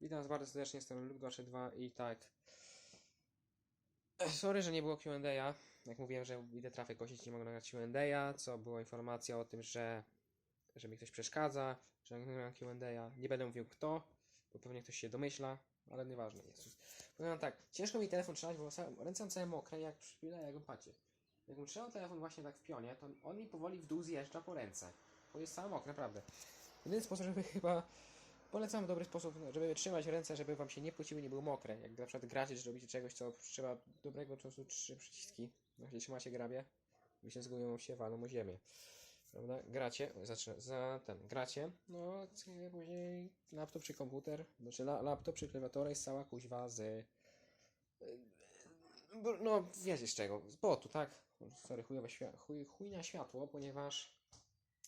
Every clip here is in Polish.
Witam Was bardzo serdecznie, jestem Luke232 i tak. Sorry, że nie było Q&A. Jak mówiłem, że idę trafę kosić, nie mogę nagrać Q&A, co była informacja o tym, że, że mi ktoś przeszkadza, że nagram Q&A. Nie będę mówił kto, bo pewnie ktoś się domyśla, ale nieważne jest. Powiem tak, ciężko mi telefon trzymać, bo ręce mam całe mokre, jak przy chwilę, jak pacie. Jakbym trzymał telefon właśnie tak w pionie, to on mi powoli w dół zjeżdża po ręce. Bo jest całe mokre, naprawdę. Jedyny sposób, żeby chyba Polecam dobry sposób, żeby trzymać ręce, żeby wam się nie pociły, nie były mokre. Jak na przykład gracie, czy robicie czegoś, co trzeba dobrego czasu trzy przyciski. Jeśli trzymacie grabie, wy się zgubią się walą o ziemię. Prawda? Gracie, zacznę, za ten, gracie, no później laptop czy komputer, znaczy la, laptop czy klawiatura jest cała kuźwa z y, no wiecie z czego, z botu, tak? Sorry, chujowe świa- chuj, chujnia światło, ponieważ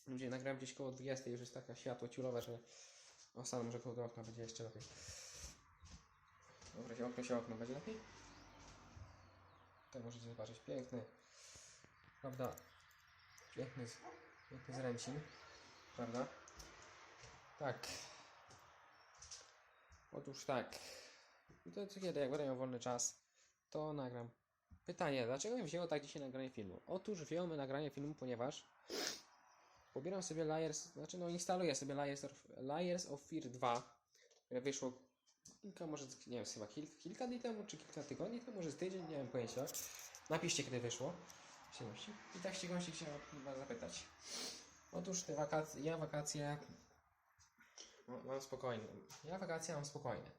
gdzie nagrałem gdzieś koło 20 już jest taka światło ciulowe, że o, sam może koło do okna będzie jeszcze lepiej. Dobra, się okno się okno będzie lepiej. Tutaj możecie zobaczyć piękny, prawda? Piękny, piękny zręcin, prawda? Tak. Otóż tak. I to co kiedy, jak będę miał wolny czas, to nagram. Pytanie, dlaczego mi wzięło tak dzisiaj nagranie filmu? Otóż wzięło mi nagranie filmu, ponieważ pobieram sobie Layers, znaczy no instaluję sobie Layers of, Layers of Fear 2, które wyszło kilka, może, nie wiem, chyba kilka, kilka dni temu, czy kilka tygodni temu, może z tydzień, nie wiem pojęcia. Napiszcie, kiedy wyszło. ciemności. I tak ścigłości chciałem was zapytać. Otóż te wakacje, ja wakacje mam spokojne. Ja wakacje mam spokojne.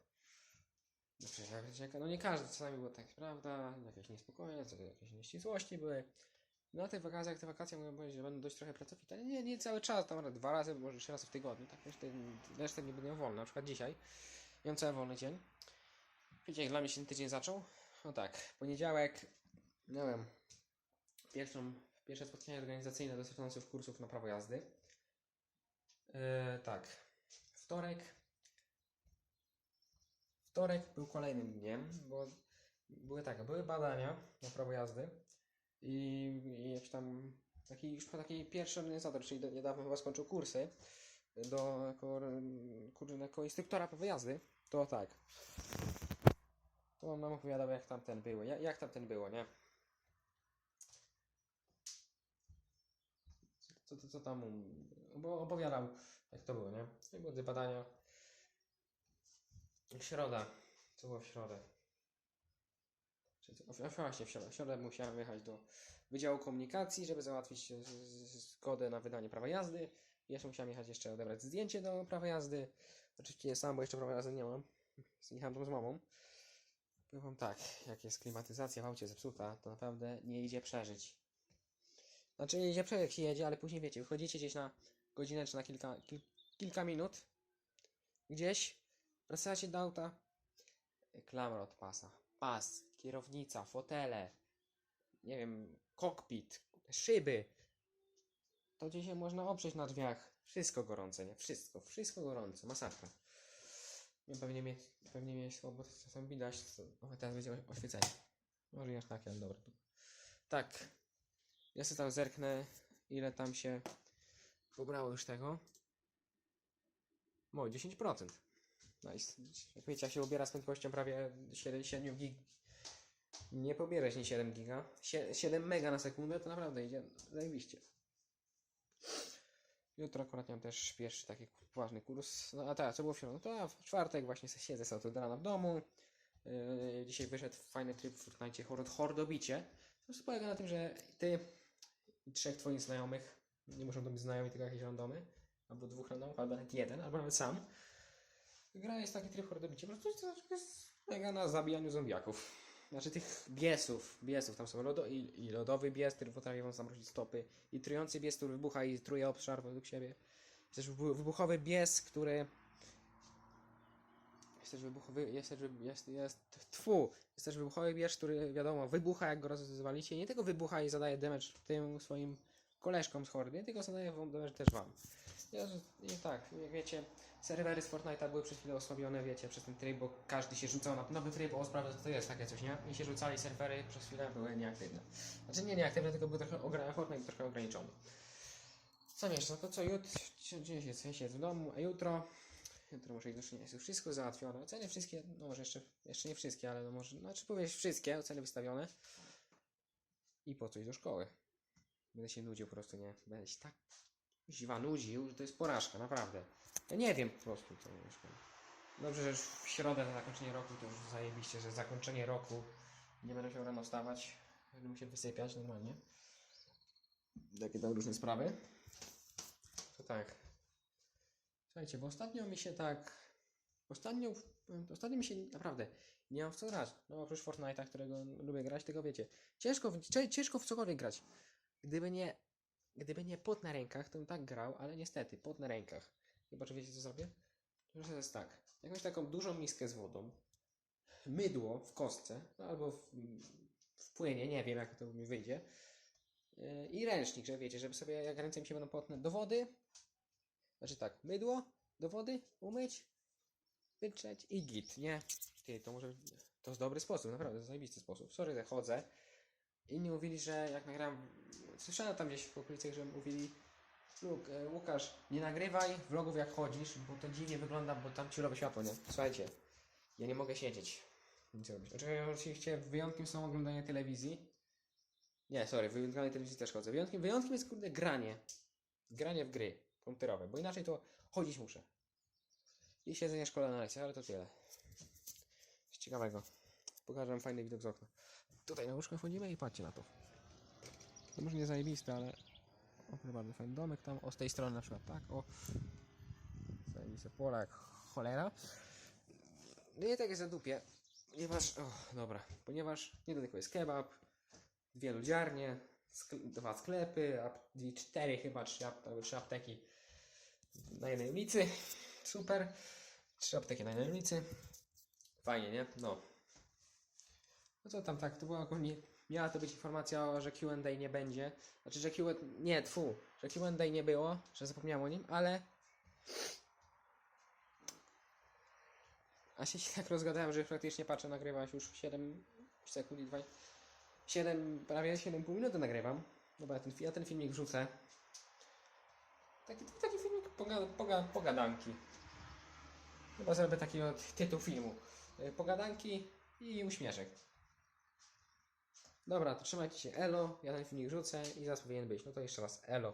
No No nie każdy, czasami było tak, prawda, jakieś niespokojne, jakieś nieścisłości były. Na tych wakacjach, te wakacje mogę powiedzieć, że będą dość trochę pracowite. Nie, nie cały czas, tam dwa razy, może trzy razy w tygodniu. Tak, resztę, resztę nie będę miał wolny. Na przykład dzisiaj. Miałem cały wolny dzień. Wiecie, jak dla mnie się ten tydzień zaczął? No tak, poniedziałek miałem pierwszą, pierwsze spotkanie organizacyjne dotyczące kursów na prawo jazdy. Yy, tak, wtorek. Wtorek był kolejnym dniem, bo były tak, były badania na prawo jazdy i, i jakiś tam taki, już taki pierwszy organizator, czyli niedawno chyba skończył kursy do, jako, kur- jako instruktora prawa jazdy, to tak. To on nam opowiadał jak tamten było, jak, jak tamten było, nie? Co, co, co tam, bo opowiadał jak to było, nie? I były badania. Środa, co było w środę? Właśnie w środę. Musiałem jechać do Wydziału Komunikacji, żeby załatwić zgodę na wydanie prawa jazdy. Jeszcze musiałem jechać jeszcze odebrać zdjęcie do prawa jazdy. Oczywiście nie sam, bo jeszcze prawa jazdy nie mam. Jechałem tam z mamą. Powiem tak, jak jest klimatyzacja w aucie zepsuta, to naprawdę nie idzie przeżyć. Znaczy nie idzie przeżyć jak się jedzie, ale później wiecie, wychodzicie gdzieś na godzinę czy na kilka, kil, kilka minut gdzieś, wracacie do auta, klamra od pasa, pas, kierownica, fotele, nie wiem, kokpit, szyby. To dzisiaj można oprzeć na drzwiach. Wszystko gorące, nie? Wszystko, wszystko gorące, masakra. Nie, pewnie mnie, pewnie mnie słabo czasem widać, o, teraz będzie oświecenie. Może aż tak, ale dobra. Jak ja sobie tam zerknę, ile tam się pobrało już tego. Moje 10%. Nice. Jak wiecie, jak się ubiera z prędkością prawie 7, 7 gig. Nie pobierać nie 7 giga. Sie- 7 mega na sekundę to naprawdę idzie zajebiście. Jutro akurat mam też pierwszy taki poważny kurs. No a tak, co było w środę? To ja w czwartek właśnie siedzę sobie od rana w domu. Yy, dzisiaj wyszedł fajny tryb w Fortnite hord Hordobicie. To polega na tym, że ty i trzech twoich znajomych, nie muszą to być znajomi, tylko jakieś randomy, albo dwóch randomów, albo nawet jeden, albo nawet sam. Gra jest taki tryb hordobicie, po prostu jest mega na zabijaniu zombiaków. Znaczy tych biesów, biesów, tam są lodo, i, i lodowy bies, który potrafi wam zamrozić stopy, i trujący bies, który wybucha i truje obszar według siebie. Jest też wybu- wybuchowy bies, który... Jest też wybuchowy, jest też, jest, jest, tfu, jest też wybuchowy bies, który wiadomo, wybucha jak go rozwalicie, nie tylko wybucha i zadaje damage tym swoim koleżkom z hordy, tylko zadaje wam damage też wam. Ja, I tak, jak wiecie, serwery z Fortnite'a były przez chwilę osłabione, wiecie, przez ten tryb, bo każdy się rzucał na nowy tryb, o sprawę, to jest takie coś, nie? I się rzucali serwery, przez chwilę były nieaktywne. Znaczy nie nieaktywne, tylko były trochę ogra- Fortnite trochę ograniczony. Co jeszcze? No to co, jutro, dzisiaj siedzę w domu, a jutro Jutro muszę iść do szynia. Jest już wszystko załatwione. Oceny wszystkie, no może jeszcze, jeszcze nie wszystkie, ale no może, znaczy powiedzieć wszystkie oceny wystawione. I po coś do szkoły. Będę się nudził po prostu, nie? Będę się tak ziwa nudził, że to jest porażka, naprawdę. Ja nie wiem po prostu, co mieszkam. Dobrze, że już w środę na zakończenie roku to już zajebiście, że zakończenie roku nie będę musiał rano wstawać, będę musiał wysypiać normalnie. Jakie tam różne sprawy. To tak. Słuchajcie, bo ostatnio mi się tak. Ostatnio, ostatnio mi się naprawdę nie mam w co grać. No oprócz Fortnite'a, którego lubię grać, tego wiecie. Ciężko, ciężko w cokolwiek grać. Gdyby nie, gdyby nie pot na rękach, to bym tak grał, ale niestety, pot na rękach. Chyba, że wiecie co zrobię? To jest tak. Jakąś taką dużą miskę z wodą, mydło w kostce, no albo w, w płynie, nie wiem jak to mi wyjdzie. Yy, I ręcznik, że wiecie, żeby sobie, jak ręce mi się będą potne, do wody, znaczy tak, mydło do wody, umyć, wytrzeć i git, nie? Ty, to może, to jest dobry sposób, naprawdę, to jest zajebisty sposób. Sorry, że chodzę. Inni mówili, że jak nagram, słyszałem tam gdzieś w okolicach, że mówili, Luk, e, Łukasz, nie nagrywaj vlogów jak chodzisz, bo to dziwnie wygląda, bo tam ciulowe światło, nie? Słuchajcie, ja nie mogę siedzieć. Nic robić. Oczywiście, wyjątkiem są oglądanie telewizji. Nie, sorry, wyjątkowej telewizji też chodzę. Wyjątkiem, wyjątkiem jest kurde granie. Granie w gry komputerowe, bo inaczej to chodzić muszę. I siedzenie w szkole na lekcjach, ale to tyle. Coś ciekawego. Pokażę wam fajny widok z okna. Tutaj na łóżko wchodzimy i patrzcie na to. To może nie zajebiste, ale o, bardzo fajny domek tam, o z tej strony na przykład, tak, o. Zajebiste pola jak cholera. No i tak jest za dupie, ponieważ, o, dobra, ponieważ niedaleko jest kebab, dwie ludziarnie, dwa sklepy, dwie, cztery chyba, trzy, ap- trzy apteki na jednej ulicy, super, trzy apteki na jednej ulicy, fajnie, nie? No. No co tam tak, to była ogólnie, miała to być informacja, że Q&A nie będzie, znaczy, że Q&A, nie, tfu, że Q&A nie było, że zapomniałem o nim, ale a się tak rozgadałem, że praktycznie patrzę, nagrywasz już 7 sekund i 2, 7, prawie 7,5 minuty nagrywam. Dobra, ten, ja ten filmik wrzucę. Taki, taki filmik poga, poga, pogadanki. Chyba zrobię taki od tytuł filmu. Y, Pogadanki i uśmieszek. Dobra, to trzymajcie się, elo, ja ten filmik wrzucę i zaraz powinien być. No to jeszcze raz, elo.